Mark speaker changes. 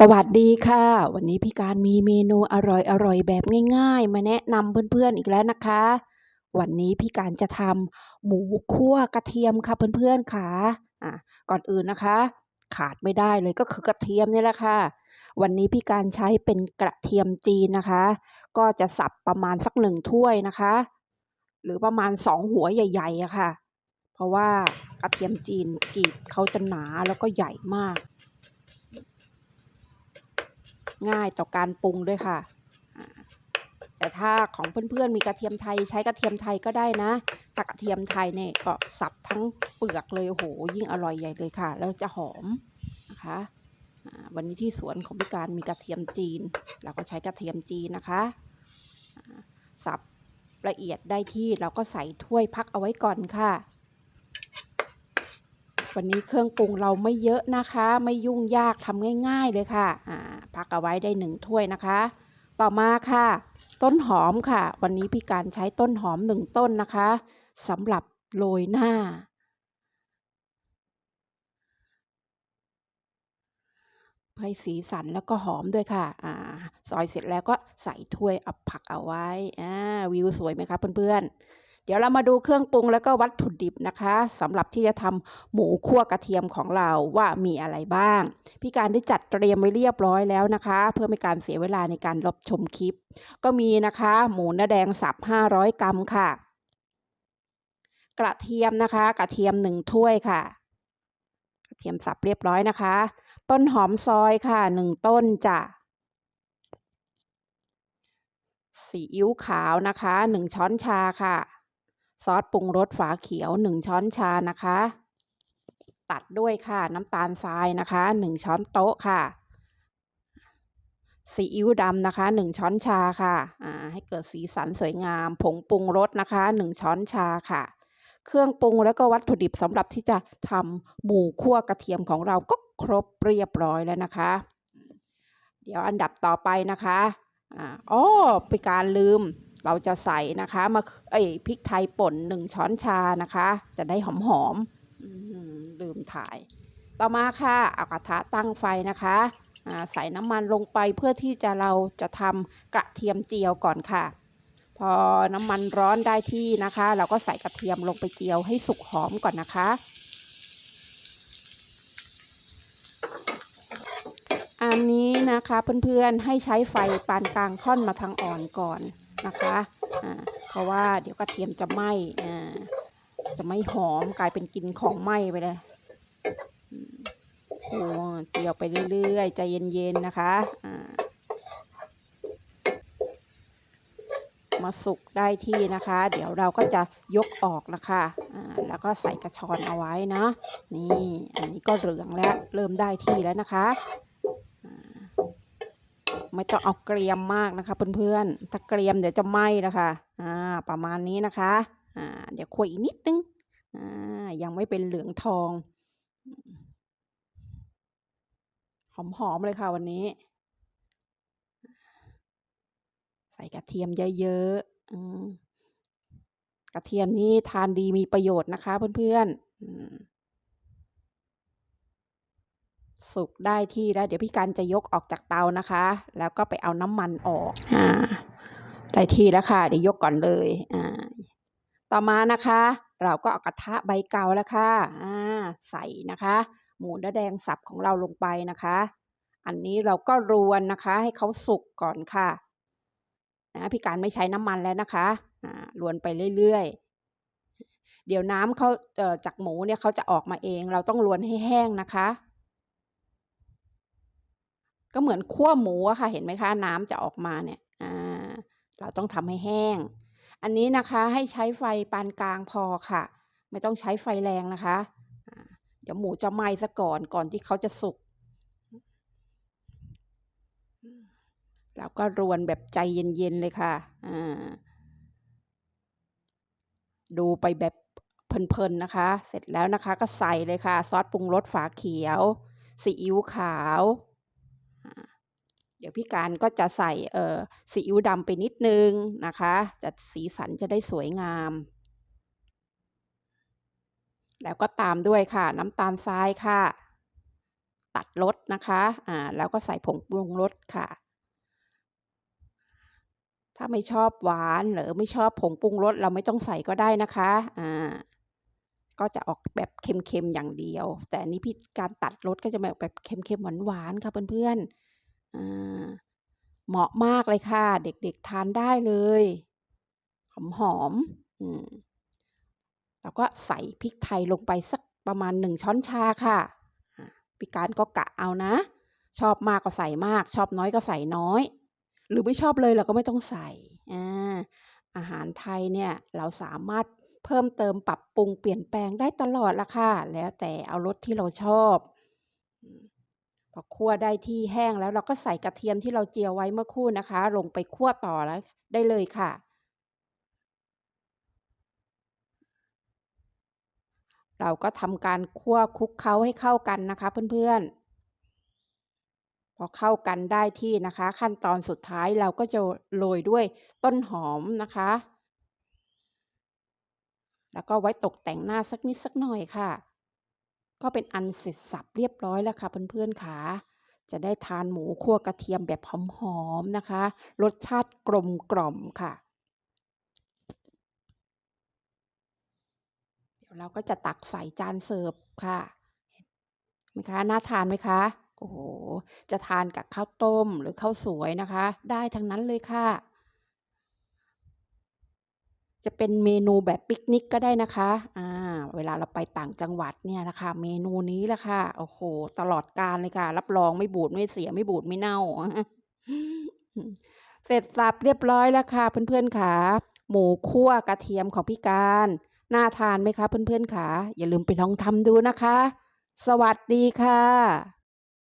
Speaker 1: สวัสดีค่ะ วันนี้พี่การมีเมนูอร่อยๆแบบง่ายๆ มาแนะนำเพื่อนๆอีกแล้วนะคะ วันนี้พี่การจะทำหมูคั่วกระเทียมค่ะเพื่อนๆค่ะอะก่อนอื่นนะคะ ขาดไม่ได้เลยก็คือกระเทียมนี่แหละค่ะ วันนี้พี่การใช้เป็นกระเทียมจีนนะคะ ก็จะสับประมาณสักหนึ่งถ้วยนะคะ หรือประมาณสองหัวใหญ่ๆอะค่ะ เพราะว่ากระเทียมจีนกรีบเขาจะหนาแล้วก็ใหญ่มาก ง่ายต่อการปรุงด้วยค่ะ แต่ถ้าของเพื่อนๆมีกระเทียมไทยใช้กระเทียมไทยก็ได้นะต่กระเทียมไทยเนี่ยก็สับทั้งเปลือกเลยโอ้โหยิ่งอร่อยใหญ่เลยค่ะ แล้วจะหอมนะคะวันนี้ที่สวนของพิการมีกระเทียมจีน เราก็ใช้กระเทียมจีนนะคะสับละเอียดได้ที่เราก็ใส่ถ้วยพักเอาไว้ก่อนค่ะ วันนี้เครื่องปรุงเราไม่เยอะนะคะ ไม่ยุ่งยากทำง่าย ๆเลยค่ะอ่าพักเอาไว้ได้หนึ่งถ้วยนะคะ ต่อมาค่ะ ต้นหอมค่ะ วันนี้พี่การใช้ต้นหอมหนึ่งต้นนะคะสำหรับโรยหน้าให้สีสันแล้วก็หอมด้วยค่ะ อ่า ซอยเสร็จแล้วก็ใส่ถ้วยเอาผักเอาไว้ อ่า วิวสวยไหมคะเพื่อนๆ เดี๋ยวเรามาดูเครื่องปรุงแล้วก็วัตถุดิบนะคะสำหรับที่จะทำหมูคั่วกระเทียมของเราว่ามีอะไรบ้าง พี่การได้จัดเตรียมไว้เรียบร้อยแล้วนะคะ เพื่อไม่การเสียเวลาในการรับชมคลิป ก็มีนะคะ หมูเนื้อแดงสับ 500 กรัมค่ะ กระเทียมนะคะ กระเทียมหนึ่งถ้วยค่ะกระเทียมสับเรียบร้อยนะคะ ต้นหอมซอยค่ะหนึ่งต้นจ้ะซีอิ๊วขาวนะคะหนึ่งช้อนชาค่ะ ซอสปรุงรสฝาเขียวหนึ่งช้อนชานะคะ ตัดด้วยค่ะน้ำตาลทรายนะคะหนึ่งช้อนโต๊ะค่ะซีอิ๊วดำนะคะหนึ่งช้อนชาค่ะอ่าให้เกิดสีสันสวยงาม ผงปรุงรสนะคะหนึ่งช้อนชาค่ะ เครื่องปรุงแล้วก็วัตถุดิบสำหรับที่จะทำหมูคั่วกระเทียมของเราก็ครบเรียบร้อยแล้วนะคะ เดี๋ยวอันดับต่อไปนะคะอ๋อไปการลืม เราจะใส่นะคะมาเอ้ยพริกไทยป่นหนึ่งช้อนชานะคะ จะได้หอมหอมลืมถ่าย ต่อมาค่ะเอากระทะตั้งไฟนะคะใส่น้ำมันลงไปเพื่อที่จะเราจะทำกระเทียมเจียวก่อนค่ะ พอน้ำมันร้อนได้ที่นะคะ เราก็ใส่กระเทียมลงไปเจียวให้สุกหอมก่อนนะคะอันนี้นะคะเพื่อนๆให้ใช้ไฟปานกลางค่อนมาทางอ่อนก่อน นะคะเพราะว่าเดี๋ยวกระเทียมจะไหม้จะไม่หอมกลายเป็นกินของไหม้ไปเลยโอ้เจียวไปเรื่อยๆใจเย็นๆนะคะมาสุกได้ที่นะคะ เดี๋ยวเราก็จะยกออกนะคะอ่าแล้วก็ใส่กระชอนเอาไว้นะ นี่ อันนี้ก็เหลืองแล้ว เริ่มได้ที่แล้วนะคะ ไม่ต้องเอาเกรียมมากนะคะเพื่อนๆถ้าเกรียมเดี๋ยวจะไหม้นะคะอ่าประมาณนี้นะคะอ่าเดี๋ยวคุยอีกนิดนึงอ่ายังไม่เป็นเหลืองทอง หอมๆเลยค่ะวันนี้ ใส่กระเทียมเยอะๆกระเทียมนี่ทานดีมีประโยชน์นะคะเพื่อนๆ สุกได้ที่แล้ว เดี๋ยวพี่กันจะยกออกจากเตานะคะ แล้วก็ไปเอาน้ำมันออกอ่าได้ที่แล้วค่ะ เดี๋ยวยกก่อนเลยอ่าต่อมานะคะ เราก็เอากระทะใบเก่าแล้วค่ะอ่าใส่นะคะ หมูเนื้อแดงสับของเราลงไปนะคะ อันนี้เราก็รวนนะคะ ให้เขาสุกก่อนค่ะนะพี่การไม่ใช้น้ำมันแล้วนะคะอ่ารวนไปเรื่อย ๆเดี๋ยวน้ำเขาเอ่อจากหมูเนี่ยเขาจะออกมาเอง เราต้องรวนให้แห้งนะคะ ก็เหมือนคั่วหมูอะค่ะ เห็นไหมคะ น้ำจะออกมาเนี่ยอ่าเราต้องทำให้แห้ง อันนี้นะคะให้ใช้ไฟปานกลางพอค่ะ ไม่ต้องใช้ไฟแรงนะคะ เดี๋ยวหมูจะไหม้ซะก่อนก่อนที่เขาจะสุกแล้วก็รวนแบบใจเย็นๆเลยค่ะอ่าดูไปแบบเพลินๆนะคะ เสร็จแล้วนะคะก็ใส่เลยค่ะ ซอสปรุงรสฝาเขียวซีอิ๊วขาว ดี๋ยวพี่การก็จะใส่เอ่อซีอิ๊วดำไปนิดนึงนะคะจะสีสันจะได้สวยงาม แล้วก็ตามด้วยค่ะ น้ำตาลทรายค่ะ ตัดรสนะคะอ่าแล้วก็ใส่ผงปรุงรสค่ะ ถ้าไม่ชอบหวานหรือไม่ชอบผงปรุงรสเราไม่ต้องใส่ก็ได้นะคะอ่าก็จะออกแบบเค็มๆอย่างเดียว แต่อันนี้พี่การตัดรสก็จะแบบเค็มๆหวานๆค่ะเพื่อนๆ เหมาะมากเลยค่ะ เด็กๆทานได้เลย หอมๆอืมแล้วก็ใส่พริกไทยลงไปสักประมาณ1ช้อนชาค่ะพี่การก็กะเอานะ ชอบมากก็ใส่มาก ชอบน้อยก็ใส่น้อย หรือไม่ชอบเลยเราก็ไม่ต้องใส่อาหารไทยเนี่ยเราสามารถเพิ่มเติมปรับปรุงเปลี่ยนแปลงได้ตลอดละค่ะ แล้วแต่เอารสที่เราชอบ พอคั่วได้ที่แห้งแล้วเราก็ใส่กระเทียมที่เราเจียวไว้เมื่อครู่นะคะ ลงไปคั่วต่อแล้วได้เลยค่ะ เราก็ทำการคั่วคลุกเคล้าให้เข้ากันนะคะเพื่อนๆ พอเข้ากันได้ที่นะคะ ขั้นตอนสุดท้ายเราก็จะโรยด้วยต้นหอมนะคะ แล้วก็ไว้ตกแต่งหน้าสักนิดสักหน่อยค่ะ ก็เป็นอันเสร็จสรรพเรียบร้อยแล้วค่ะเพื่อนๆขาจะได้ทานหมูคั่วกระเทียมแบบหอมๆนะคะ รสชาติกลมกล่อมค่ะ เดี๋ยวเราก็จะตักใส่จานเสิร์ฟค่ะเห็นไหมคะน่าทานไหมคะ?โอ้โฮจะทานกับข้าวต้มหรือข้าวสวยนะคะ ได้ทั้งนั้นเลยค่ะ จะเป็นเมนูแบบปิกนิกก็ได้นะคะอาเวลาเราไปต่างจังหวัดเนี่ยล่ะค่ะเมนูนี้แหละค่ะ โอ้โฮตลอดกาลเลยค่ะ รับรองไม่บูดไม่เสียไม่บูดไม่เน่า เสร็จสรรพเรียบร้อยแล้วค่ะ เพื่อนๆขาหมูคั่วกระเทียมของพี่การ น่าทานไหมคะเพื่อนๆขาอย่าลืมไปลองทำดูนะคะ สวัสดีค่ะ